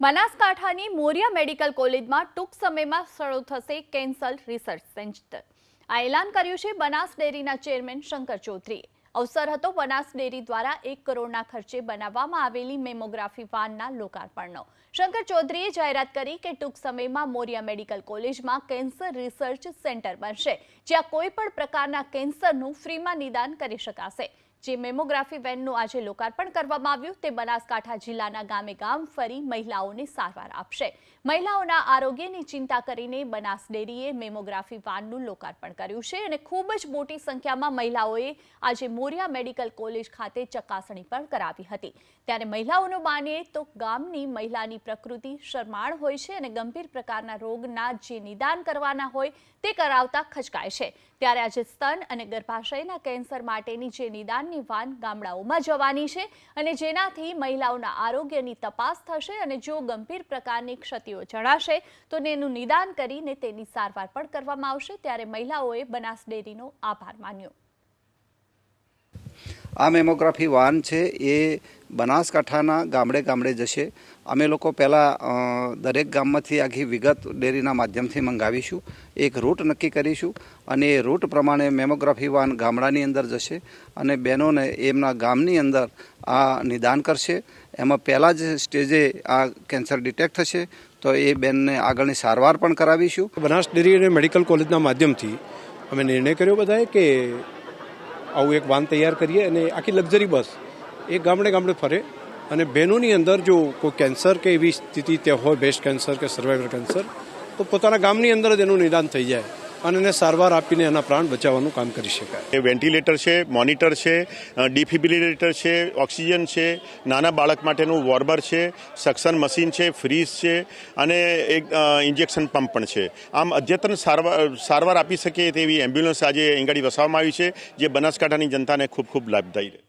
બનાસકાંઠાની Morya medical કોલેજમાં ટૂંક સમયમાં શરૂ થશે કેન્સર રિસર્ચ સેન્ટર. આ એલાન કર્યું છે બનાસ ડેરીના ચેરમેન શંકર ચૌધરીએ. અવસર હતો બનાસ ડેરી દ્વારા એક કરોડના ખર્ચે બનાવવામાં આવેલી મેમોગ્રાફી વાનના લોકાર્પણનો. શંકર ચૌધરીએ જાહેરાત કરી કે ટૂંક સમયમાં મોરિયા મેડિકલ કોલેજમાં કેન્સર રિસર્ચ સેન્ટર બનશે, જ્યાં કોઈ પણ પ્રકારના કેન્સરનું ફ્રીમાં નિદાન કરી શકાશે. જે મેમોગ્રાફી વેનનું આજે લોકાર્પણ કરવામાં આવ્યું, તે બનાસકાંઠા જિલ્લાના ગામે ગામ ફરી મહિલાઓને સારવાર આપશે. મહિલાઓના આરોગ્યની ચિંતા કરીને બનાસ ડેરીએ મેમોગ્રાફી વાનનું લોકાર્પણ કર્યું છે અને ખૂબ જ મોટી સંખ્યામાં મહિલાઓએ આજે મોરિયા મેડિકલ કોલેજ ખાતે ચકાસણી પણ કરાવી હતી. ત્યારે મહિલાઓનું માનીએ તો ગામની મહિલાની પ્રકૃતિ શરમાળ હોય છે અને ગંભીર પ્રકારના રોગના જે નિદાન કરવાના હોય, તે કરાવતા ખચકાય છે. ત્યારે આજે સ્તન અને ગર્ભાશયના કેન્સર માટેની જે નિદાનની વાન ગામડાઓમાં જવાની છે અને જેનાથી મહિલાઓના આરોગ્યની તપાસ થશે અને જો ગંભીર પ્રકારની ક્ષતિઓ જણાશે, તો તેનું નિદાન કરીને તેની સારવાર પણ કરવામાં આવશે. ત્યારે મહિલાઓએ બનાસ ડેરીનો આભાર માન્યો. આ મેમોગ્રાફી વાન છે. એ બનાસકાંઠાના ગામડે ગામડે જશે. અમે લોકો પહેલાં દરેક ગામમાંથી આખી વિગત ડેરીના માધ્યમથી મંગાવીશું. એક રૂટ નક્કી કરીશું અને એ રૂટ પ્રમાણે મેમોગ્રાફી વાન ગામડાની અંદર જશે અને બહેનોને એમના ગામની અંદર આ નિદાન કરશે. એમાં પહેલાં જ સ્ટેજે આ કેન્સર ડિટેક્ટ થશે, તો એ બેનને આગળની સારવાર પણ કરાવીશું. બનાસ ડેરી અને મેડિકલ કોલેજના માધ્યમથી અમે નિર્ણય કર્યો બધાએ કે આવું એક વાન તૈયાર કરીએ અને આખી લક્ઝરી બસ એ ગામડે ગામડે ફરે. અને બહેનોની અંદર જો કોઈ કેન્સર કે એવી સ્થિતિ ત્યાં હોય બેસ્ટ કેન્સર કે સર્વાઈવલ કેન્સર તો પોતાના ગામની અંદર જ એનું નિદાન થઈ જાય અને એને સારવાર આપીને એના પ્રાણ બચાવવાનું કામ કરી શકાય. એ વેન્ટિલેટર છે, મોનિટર છે ડિફિબ્રિલેટર છે, ઓક્સિજન છે, નાના બાળક માટેનું વોર્બર છે, સક્શન મશીન છે, ફ્રીઝ છે, અને એક ઇન્જેક્શન પંપ પણ છે. આમ અદ્યતન સારવાર સારવાર આપી શકે તેવી એમ્બ્યુલન્સ આજે એંગાડી વસાવવામાં આવી છે, જે બનાસકાંઠાની જનતાને ખૂબ ખૂબ લાભદાયી